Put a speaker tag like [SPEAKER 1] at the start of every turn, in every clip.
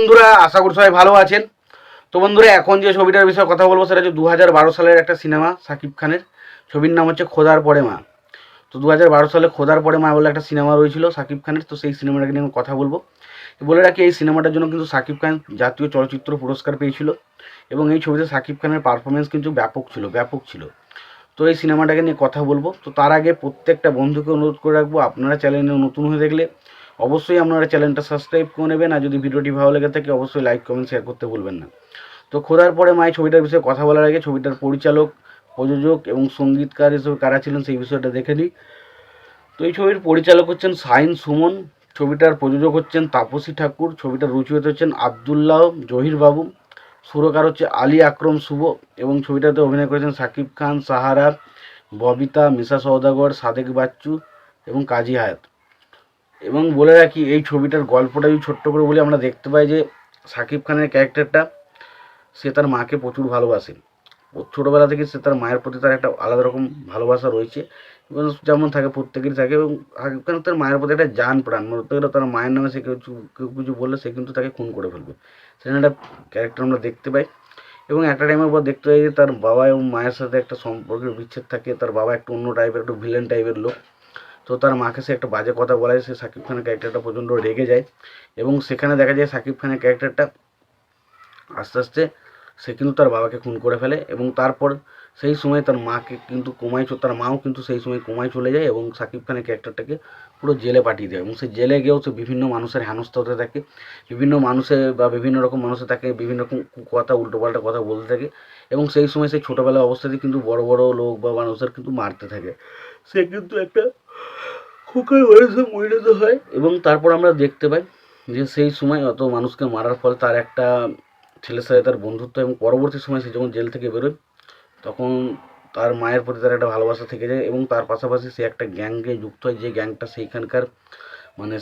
[SPEAKER 1] বন্ধুরা, আশা করি সবাই ভালো আছেন। তো বন্ধুরা, এখন যে ছবিটার বিষয়ে কথা বলব, সেটা হচ্ছে দু বারো সালের একটা সিনেমা, সাকিব খানের। ছবির নাম হচ্ছে খোদার পরে মা। তো দু বারো সালে খোদার পরে মা বলে একটা সিনেমা রয়েছিল সাকিব খানের, তো সেই সিনেমাটাকে নিয়ে কথা বলব। বলে রাখি, এই সিনেমাটার জন্য কিন্তু সাকিব খান জাতীয় চলচ্চিত্র পুরস্কার পেয়েছিল এবং এই ছবিতে সাকিব খানের পারফরমেন্স কিন্তু ব্যাপক ছিল ব্যাপক ছিল। তো এই সিনেমাটাকে নিয়ে কথা বলব। তো তার আগে প্রত্যেকটা বন্ধুকে অনুরোধ করে রাখব, আপনারা চ্যানেলে নতুন হয়ে দেখলে অবশ্যই আপনারা চ্যানেলটা সাবস্ক্রাইব করে নেবেন, আর যদি ভিডিওটি ভালো লেগে থাকে, অবশ্যই লাইক কমেন্ট শেয়ার করতে ভুলবেন না। তো খোদার পরে মাই ছবিটার বিষয়ে কথা বলার আগে, ছবিটার পরিচালক, প্রযোজক এবং সঙ্গীতকার হিসেবে কারা ছিলেন সেই বিষয়টা দেখে নিই। তো এই ছবির পরিচালক হচ্ছেন সাইন সুমন, ছবিটার প্রযোজক হচ্ছেন তাপসী ঠাকুর, ছবিটার রুচিত হচ্ছেন আবদুল্লাহ, জহির বাবু, সুরকার হচ্ছে আলী আকরম শুভ এবং ছবিটাতে অভিনয় করেছেন সাকিব খান, সাহারা, ববিতা, মিশা সওদাগর, সাদেক বাচ্চু এবং কাজী হায়াত। এবং বলে রাখি, এই ছবিটার গল্পটা যদি ছোট্ট করে বলি, আমরা দেখতে পাই যে সাকিব খানের ক্যারেক্টারটা, সে তার মাকে প্রচুর ভালোবাসে। ছোটোবেলা থেকে সে তার মায়ের প্রতি তার একটা আলাদা রকম ভালোবাসা রয়েছে। এবং যেমন থাকে, প্রত্যেকেরই থাকে এবং সাকিব খান তার মায়ের প্রতি একটা যান প্রাণ। বলতে গেলে তার মায়ের নামে সে কিছু, কেউ কিছু বললে সে কিন্তু তাকে খুন করে ফেলবে। সেখানে একটা ক্যারেক্টার আমরা দেখতে পাই। এবং একটা টাইমের পর দেখতে পাই যে তার বাবা এবং মায়ের সাথে একটা সম্পর্কের বিচ্ছেদ থাকে। তার বাবা একটু অন্য টাইপের একটু ভিলেন টাইপের লোক। তো তার মাকে সে একটা বাজে কথা বলায় সে সাকিব খানের ক্যারেক্টারটা প্রচণ্ড রেগে যায় এবং সেখানে দেখা যায় সাকিব খানের ক্যারেক্টারটা আস্তে আস্তে সে কিন্তু তার বাবাকে খুন করে ফেলে এবং তারপর সেই সময় তার মাকে কিন্তু কোমায় তার মাও কিন্তু সেই সময় কোমায় চলে যায় এবং সাকিব খানের ক্যারেক্টারটাকে পুরো জেলে পাঠিয়ে দেয় এবং সে জেলে গিয়েও সে বিভিন্ন মানুষের হেনস্থা হতে থাকে, বিভিন্ন মানুষের বা বিভিন্ন রকম মানুষের তাকে বিভিন্ন রকম কথা, উল্টোপাল্টা কথা বলতে থাকে এবং সেই সময় সেই ছোটোবেলা অবস্থাতে কিন্তু বড় বড় লোক বা মানুষের কিন্তু মারতে থাকে। সে কিন্তু একটা খোকার বয়সে পরিণত হয়। এবং তারপর আমরা দেখতে পাই যে সেই সময় অত মানুষকে মারার ফলে তার একটা ছেলের সাথে তার বন্ধুত্ব এবং পরবর্তী সময় সে যখন জেল থেকে বেরোয়, তখন তার মায়ের প্রতি তার একটা ভালোবাসা থেকে যায় এবং তার পাশাপাশি সে একটা গ্যাংয়ে যুক্ত হয় যে গ্যাংটা সেইখানকার মানে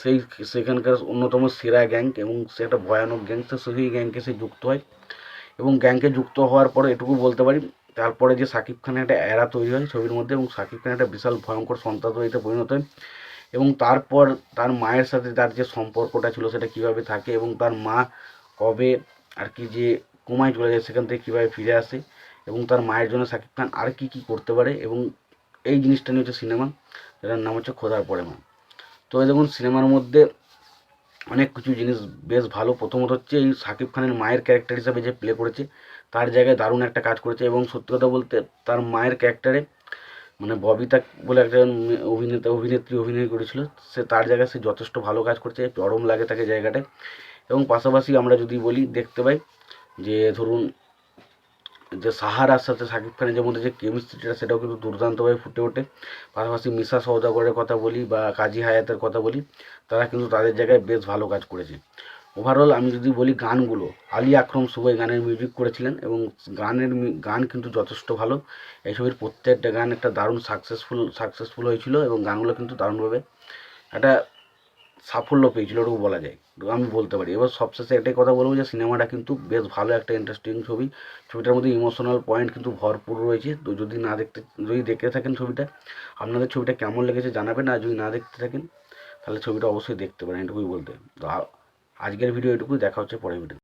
[SPEAKER 1] সেই সেখানকার অন্যতম সেরা গ্যাং এবং সে একটা ভয়ানক গ্যাং তো সেই গ্যাংকে সে যুক্ত হয় এবং গ্যাংকে যুক্ত হওয়ার পরে এটুকু বলতে পারি তারপরে যে সাকিব খানের একটা এরা তৈরি হয় ছবির মধ্যে এবং সাকিব খানের একটা বিশাল ভয়ঙ্কর সন্ত্রাসবাদীতে পরিণত হয় এবং তারপর তার মায়ের সাথে তার যে সম্পর্কটা ছিল সেটা কীভাবে থাকে এবং তার মা কবে আর কি যে কোমায় চলে যায় সেখান থেকে কীভাবে ফিরে আসে এবং তার মায়ের জন্য সাকিব খান আর কি কি করতে পারে এবং এই জিনিসটা নিয়ে হচ্ছে সিনেমা, যেটার নাম হচ্ছে খোদার পরে মা। তো দেখুন, সিনেমার মধ্যে অনেক কিছু জিনিস বেশ ভালো। প্রথমত হচ্ছে এই সাকিব খানের মায়ের ক্যারেক্টার হিসাবে যে প্লে করেছে তার জায়গায় দারুণ একটা কাজ করেছে এবং সত্যি কথা বলতে তার মায়ের ক্যারেক্টারে মানে ববিতা বলে মেয়ে অভিনেতা, অভিনেত্রী, অভিনয় করেছিল। সে তার জায়গায় সে যথেষ্ট ভালো কাজ করছে, চরম লাগে তাকে জায়গাটায়। এবং পাশাপাশি আমরা যদি বলি, দেখতে পাই যে ধরুন যে সাহারার সাথে সাকিব খানের যে মধ্যে যে কেমিস্ট্রিটা সেটাও কিন্তু দুর্দান্তভাবে ফুটে ওঠে। পাশাপাশি মিশা সওদাগরের কথা বলি বা কাজী হায়াতের কথা বলি, তারা কিন্তু তাদের জায়গায় বেশ ভালো কাজ করেছে। ওভারঅল আমি যদি বলি গানগুলো, আলী আকরম শুভ এই গানের মিউজিক করেছিলেন এবং গানের গান কিন্তু যথেষ্ট ভালো। এই ছবির প্রত্যেকটা গান একটা দারুণ সাকসেসফুল সাকসেসফুল হয়েছিল এবং গানগুলো কিন্তু দারুণভাবে একটা সাফল্য পেয়েছিল ওটুকু বলা যায়। আমি বলতে পারি। এবার সবশেষে একটাই কথা বলব যে সিনেমাটা কিন্তু বেশ ভালো একটা ইন্টারেস্টিং ছবি। ছবিটার মধ্যে ইমোশনাল পয়েন্ট কিন্তু ভরপুর রয়েছে। তো যদি না দেখতে, যদি দেখতে থাকেন ছবিটা, আপনাদের ছবিটা কেমন লেগেছে জানাবেন। আর যদি না দেখতে থাকেন, তাহলে ছবিটা অবশ্যই দেখতে পারেন এটুকুই বলতে। তো আজকের ভিডিও এটুকু দেখা হচ্ছে পরের ভিডিও